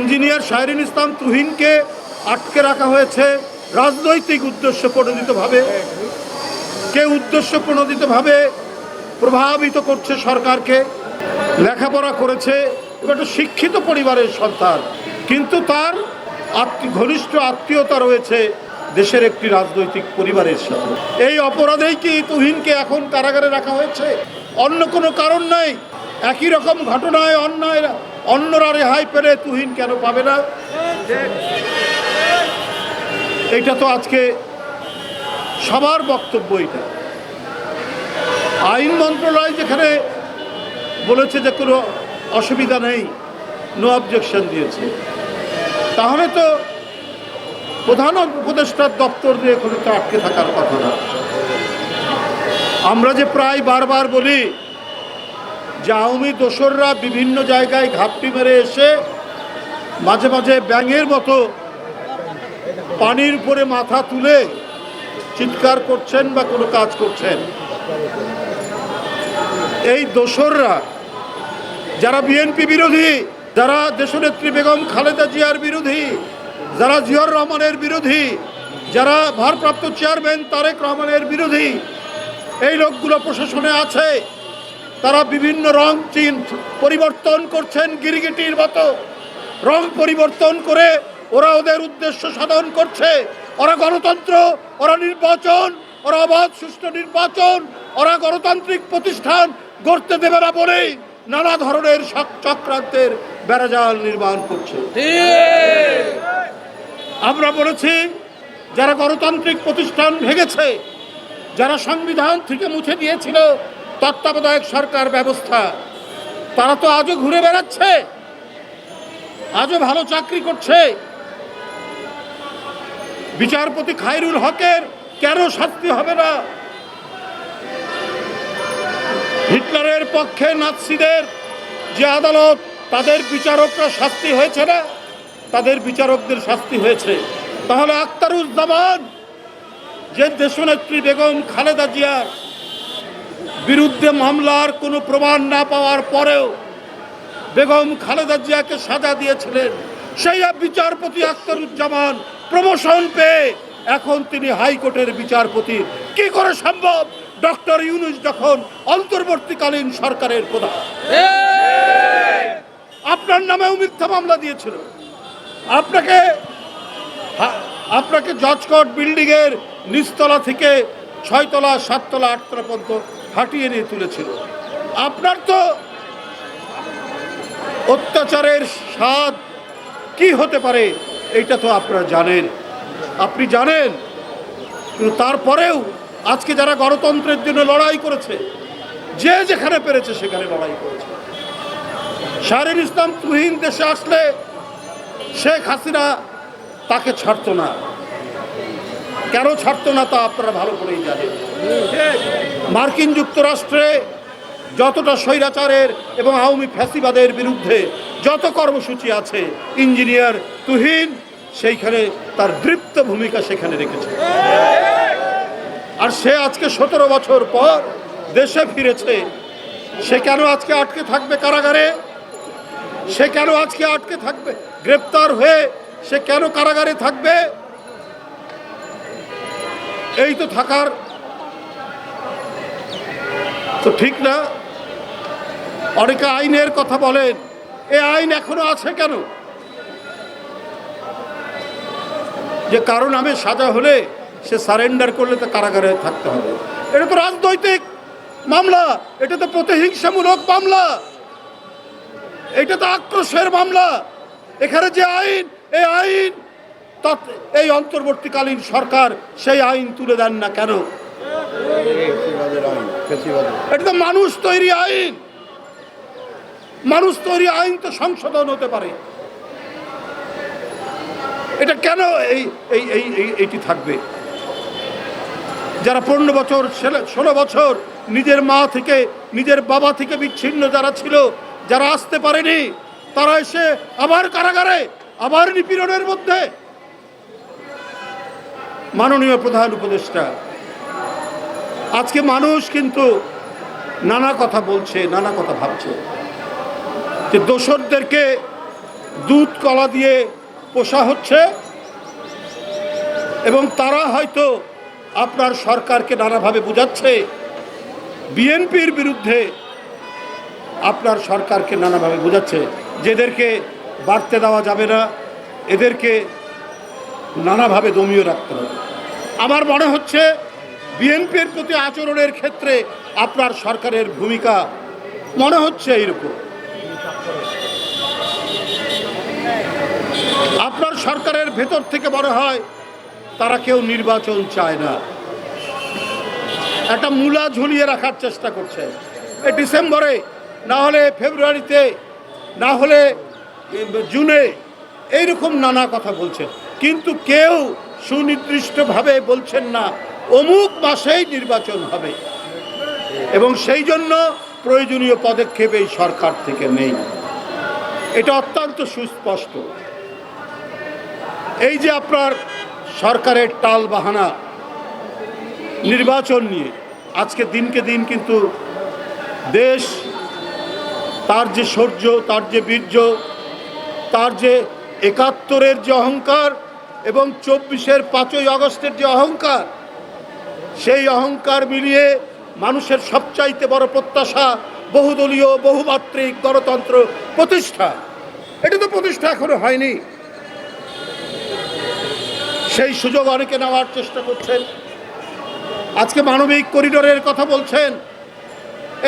Engineer Shahrin ইসলাম তুহিনকে আটকে রাখা হয়েছে রাজনৈতিক উদ্দেশ্য প্রণোদিতভাবে। কে উদ্দেশ্য প্রণোদিতভাবে প্রভাবিত করছে সরকারকে? লেখাপড়া করেছে একটা শিক্ষিত পরিবারের সন্তান। কিন্তু তার ঘনিষ্ঠ আত্মীয়তা রয়েছে দেশের একটি রাজনৈতিক পরিবারের সাথে। এই অপরাধেই কি তুহিনকে এখন কারাগারে রাখা হয়েছে? অন্য কোনো কারণ নাই। একই রকম ঘটনায় অন্যায় অন্যরা রেহাই পেলে তুহিন কেন পাবে না? এটা তো আজকে সবার বক্তব্য এটা। আইন মন্ত্রণালয় যেখানে বলেছে যে কোনো অসুবিধা নেই নো অবজেকশন দিয়েছে। তাহলে তো প্রধান উপদেষ্টার দপ্তর দিয়ে কোনো তো আটকে থাকার কথা না। আমরা যে প্রায় বারবার বলি যে দোসররা বিভিন্ন জায়গায় ঘাপটি মেরে এসে মাঝে মাঝে ব্যাঙের মতো পানির উপরে মাথা তুলে চিৎকার করছেন বা কোনো কাজ করছেন। এই দোসররা, যারা বিএনপি বিরোধী, যারা দেশনেত্রী বেগম খালেদা জিয়ার বিরোধী, যারা জিয়র রহমানের বিরোধী, যারা ভারপ্রাপ্ত চেয়ারম্যান তারেক রহমানের বিরোধী, এই লোকগুলো প্রশাসনে আছে। তারা বিভিন্ন রং চিন পরিবর্তন করছেন গিরিগিটির মতো। রং পরিবর্তন করে ওরা ওদের উদ্দেশ্য সাধন করছে। ওরা গণতন্ত্র, ওরা নির্বাচন, ওরা অবাধ, সুষ্ঠু নির্বাচন, ওরা গণতান্ত্রিক প্রতিষ্ঠান গড়তে দেবে না বলেই নানা ধরনের চক্রান্তের বেড়াজাল নির্মাণ করছে। আমরা বলেছি, যারা গণতান্ত্রিক প্রতিষ্ঠান ভেঙেছে, যারা সংবিধান থেকে মুছে দিয়েছিল তত্ত্বাবধায়ক সরকার ব্যবস্থা। তারা তো আজও ঘুরে বেড়াচ্ছে, আজও ভালো চাকরি করছে। বিচারপতি খায়রুল হকের কেন শাস্তি হবে না? হিটলারের পক্ষে নাৎসিদের যে আদালত, তাদের বিচারকরা শাস্তি হয়েছে না? তাদের বিচারকদের শাস্তি হয়েছে। তাহলে আক্তারুজ্জামান, যে দেশনেত্রী বেগম খালেদা জিয়ার বিরুদ্ধে মামলার কোনো প্রমাণ না পাওয়ার পরেও বেগম খালেদা জিয়াকে সাজা দিয়েছিলেন। সেই বিচারপতি আখতারুজ্জামান প্রমোশন পেয়ে এখন তিনি হাইকোর্টের বিচারপতি। কি করে সম্ভব? ডক্টর ইউনুস যখন অন্তর্বর্তীকালীন সরকারের প্রধান। আপনার নামেও মিথ্যা মামলা দিয়েছিল। আপনাকে আপনাকে জজকট বিল্ডিংয়ের নিচতলা থেকে ছয়তলা, সাততলা, আটতলা পর্যন্ত হাঁটিয়ে নিয়ে তুলেছিল। আপনার তো অত্যাচারের স্বাদ কি হতে পারে, এইটা তো আপনারা জানেন। আপনি জানেন, কিন্তু তারপরেও আজকে যারা গণতন্ত্রের জন্য লড়াই করেছে, যে যেখানে পেরেছে সেখানে লড়াই করেছে। শাহরিন ইসলাম তুহিন দেশে আসলে শেখ হাসিনা তাকে ছাড়তো না। কেন ছাড়তো না তা আপনারা ভালো করেই জানেন। মার্কিন যুক্তরাষ্ট্রে যতটা স্বৈরাচারের এবং আওয়ামী ফ্যাসিবাদের বিরুদ্ধে যত কর্মসূচি আছে, ইঞ্জিনিয়ার তুহিন সেইখানে তার দৃপ্ত ভূমিকা সেখানে রেখেছে। আর সে আজকে সতেরো বছর পর দেশে ফিরেছে। সে কেন আজকে আটকে থাকবে কারাগারে? সে কেন আজকে আটকে থাকবে? গ্রেপ্তার হয়ে সে কেন কারাগারে থাকবে? এই তো থাকার। তো ঠিক না? অনেকে আইনের কথা বলেন। এ আইন এখনও আছে কেন? যে কারও নামে সাজা হলে সে সারেন্ডার করলে তো কারাগারে থাকতে হবে। এটা তো রাজনৈতিক মামলা। এটা তো প্রতিহিংসামূলক মামলা। এটা তো আক্রোশের মামলা। এখানে যে আইন এই আইন এই অন্তর্বর্তীকালীন সরকার সেই আইন তুলে দেন না কেন? এটা তো মানুষ তৈরি আইন। মানুষ তৈরি আইন তো সংশোধন হতে পারে। এটা কেন এই এই এই, এই- এইটি থাকবে? যারা পনেরো বছর ষোলো বছর নিজের মা থেকে, নিজের বাবা থেকে বিচ্ছিন্ন যারা ছিল, যারা আসতে পারেনি, তারা এসে আবার কারাগারে, আবার নিপীড়নের মধ্যে মাননীয় প্রধান উপদেষ্টা, আজকে মানুষ কিন্তু নানা কথা বলছে, নানা কথা ভাবছে। যে দোসরদেরকে দুধ কলা দিয়ে পোষা হচ্ছে এবং তারা হয়তো আপনার সরকারকে নানাভাবে বোঝাচ্ছে। বিএনপির বিরুদ্ধে আপনার সরকারকে নানাভাবে বোঝাচ্ছে। যে এদেরকে বাড়তে দেওয়া যাবে না, এদেরকে নানাভাবে দমিয়ে রাখতে হবে। আমার মনে হচ্ছে বিএনপির প্রতি আচরণের ক্ষেত্রে আপনার সরকারের ভূমিকা মনে হচ্ছে এইরকম। আপনার সরকারের ভেতর থেকে মনে হয় তারা কেউ নির্বাচন চায় না। একটা মূলা ঝুলিয়ে রাখার চেষ্টা করছে। এই ডিসেম্বরে, না হলে ফেব্রুয়ারিতে, না হলে জুনে, এইরকম নানা কথা বলছেন কিন্তু কেউ সুনির্দিষ্টভাবে বলছেন না, অমুক মাসেই নির্বাচন হবে। এবং সেই জন্য প্রয়োজনীয় পদক্ষেপ এই সরকার থেকে নেই। এটা অত্যন্ত সুস্পষ্ট। এই যে আপনার সরকারের টাল বাহানা নির্বাচন নিয়ে, আজকে দিনকে দিন কিন্তু দেশ, তার যে শৌর্য তার যে বীর্য, তার যে একাত্তরের যে অহংকার এবং চব্বিশের পাঁচই আগস্টের যে অহংকার, সেই অহংকার মিলিয়ে মানুষের সবচাইতে বড় প্রত্যাশা বহুদলীয়, বহুমাত্রিক গণতন্ত্র প্রতিষ্ঠা। এটা তো প্রতিষ্ঠা এখনও হয়নি। সেই সুযোগ অনেকে নেওয়ার চেষ্টা করছেন। আজকে মানবিক করিডোরের কথা বলছেন।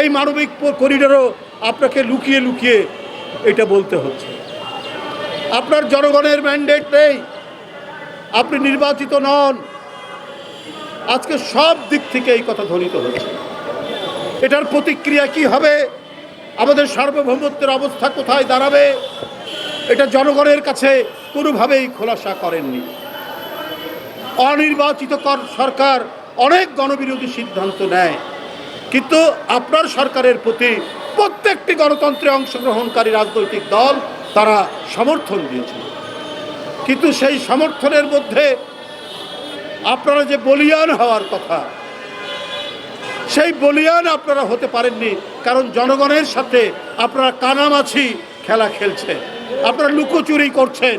এই মানবিক করিডোরও আপনাকে লুকিয়ে লুকিয়ে এটা বলতে হচ্ছে। আপনার জনগণের ম্যান্ডেট নেই। আপনি নির্বাচিত নন। আজকে সব দিক থেকে এই কথা ধ্বনিত হচ্ছে। এটার প্রতিক্রিয়া কি হবে? আমাদের সার্বভৌমত্বের অবস্থা কোথায় দাঁড়াবে? এটা জনগণের কাছে কোনোভাবেই খোলাসা করেননি। অনির্বাচিত কর- সরকার অনেক গণবিরোধী সিদ্ধান্ত নেয়। কিন্তু আপনার সরকারের প্রতি প্রত্যেকটি গণতন্ত্রে অংশগ্রহণকারী রাজনৈতিক দল তারা সমর্থন দিয়েছিল। কিন্তু সেই সমর্থনের মধ্যে আপনারা যে বলিয়ান হওয়ার কথা, সেই বলিয়ান আপনারা হতে পারেননি, কারণ জনগণের সাথে আপনারা কানামাছি খেলা খেলছেন, আপনারা লুকোচুরি করছেন।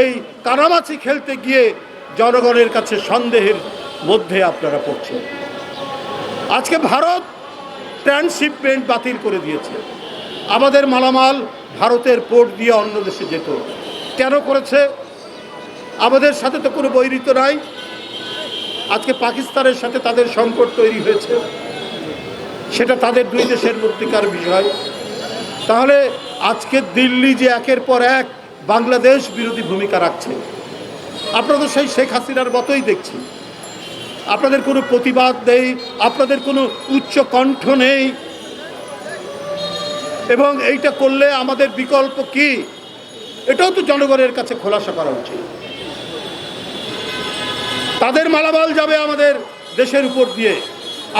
এই কানামাছি খেলতে গিয়ে জনগণের কাছে সন্দেহের মধ্যে আপনারা পড়ছেন। আজকে ভারত ট্রান্সশিপমেন্ট বাতিল করে দিয়েছে। আমাদের মালামাল ভারতের পোর্ট দিয়ে অন্য দেশে যেত। কেন করেছে? আমাদের সাথে তো কোনো বৈরিত নাই। আজকে পাকিস্তানের সাথে তাদের সংকট তৈরি হয়েছে। সেটা তাদের দুই দেশের মধ্যেকার বিষয়। তাহলে আজকে দিল্লি যে একের পর এক বাংলাদেশ বিরোধী ভূমিকা রাখছে, আপনারা তো সেই শেখ হাসিনার মতোই দেখছি আপনাদের কোনো প্রতিবাদ নেই, আপনাদের কোনো উচ্চ কণ্ঠ নেই। এবং এইটা করলে আমাদের বিকল্প কি? এটাও তো জনগণের কাছে খোলাসা করা উচিত। তাদের মালামাল যাবে আমাদের দেশের উপর দিয়ে।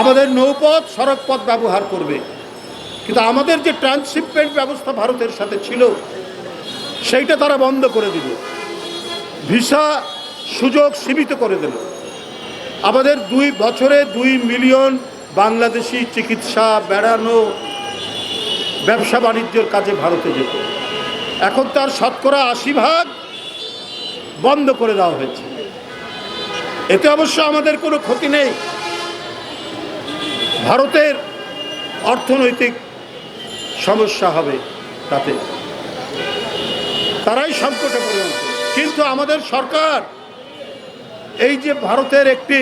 আমাদের নৌপথ, সড়কপথ ব্যবহার করবে। কিন্তু আমাদের যে ট্রান্সশিপমেন্ট ব্যবস্থা ভারতের সাথে ছিল, সেইটা তারা বন্ধ করে দিল ভিসা সুযোগ সীমিত করে দিল আমাদের দুই বছরে দুই মিলিয়ন বাংলাদেশি চিকিৎসা, বেড়ানো, ব্যবসা বাণিজ্যের কাজে ভারতে যেত। এখন তার শতকরা আশি ভাগ বন্ধ করে দেওয়া হয়েছে। এতে অবশ্য আমাদের কোনো ক্ষতি নেই। ভারতের অর্থনৈতিক সমস্যা হবে তাতে। তারাই সংকটে পড়ে কিন্তু আমাদের সরকার এই যে ভারতের একটি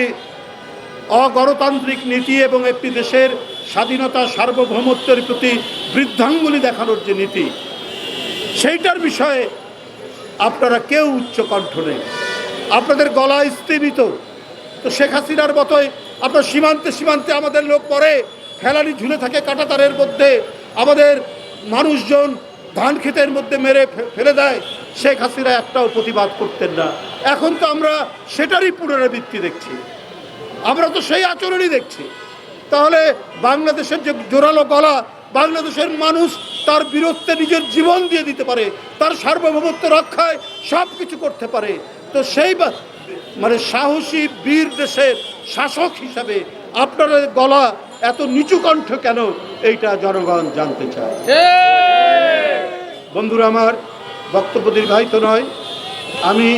অগণতান্ত্রিক নীতি এবং একটি দেশের স্বাধীনতা সার্বভৌমত্বের প্রতি বৃদ্ধাঙ্গুলি দেখানোর যে নীতি, সেইটার বিষয়ে আপনারা কেউ উচ্চকণ্ঠ নেই। আপনাদের গলা স্থিমিত তো শেখ হাসিনার মতোই আপনার সীমান্তে সীমান্তে আমাদের লোক পরে ফেলানি ঝুলে থাকে কাটাতারের মধ্যে, আমাদের মানুষজন ধান ক্ষেতের মধ্যে মেরে ফেলে দেয়, শেখ হাসিনা একটাও প্রতিবাদ করতেন না। এখন তো আমরা সেটারই পুনরাবৃত্তি দেখছি। আমরা তো সেই আচরণই দেখছি। তাহলে বাংলাদেশের যে জোরালো গলা, বাংলাদেশের মানুষ তার বীরত্বে নিজের জীবন দিয়ে দিতে পারে, তার সার্বভৌমত্ব রক্ষায় সব কিছু করতে পারে। তো সেই মানে সাহসী বীর দেশের শাসক হিসাবে আপনার গলা এত নিচু কণ্ঠ কেন এইটা জনগণ জানতে চায়? বন্ধুরা আমার, বক্তব্য দীর্ঘায়িত নয়। আমি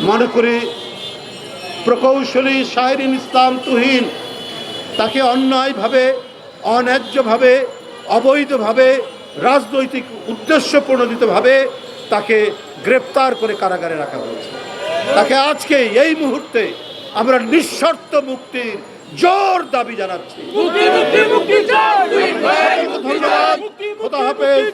মনে করি প্রকৌশলী শাহরিন ইসলাম তুহিন তাকে অন্যায়ভাবে, অন্যায্যভাবে, অবৈধভাবে, রাজনৈতিক উদ্দেশ্য প্রণোদিতভাবে তাকে গ্রেপ্তার করে কারাগারে রাখা হয়েছে। তাকে আজকে এই মুহূর্তে আমরা নিঃশর্ত মুক্তির জোর দাবি জানাচ্ছি। মুক্তি মুক্তি ধন্যবাদ। খোদা হাফেজ।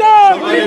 চাই।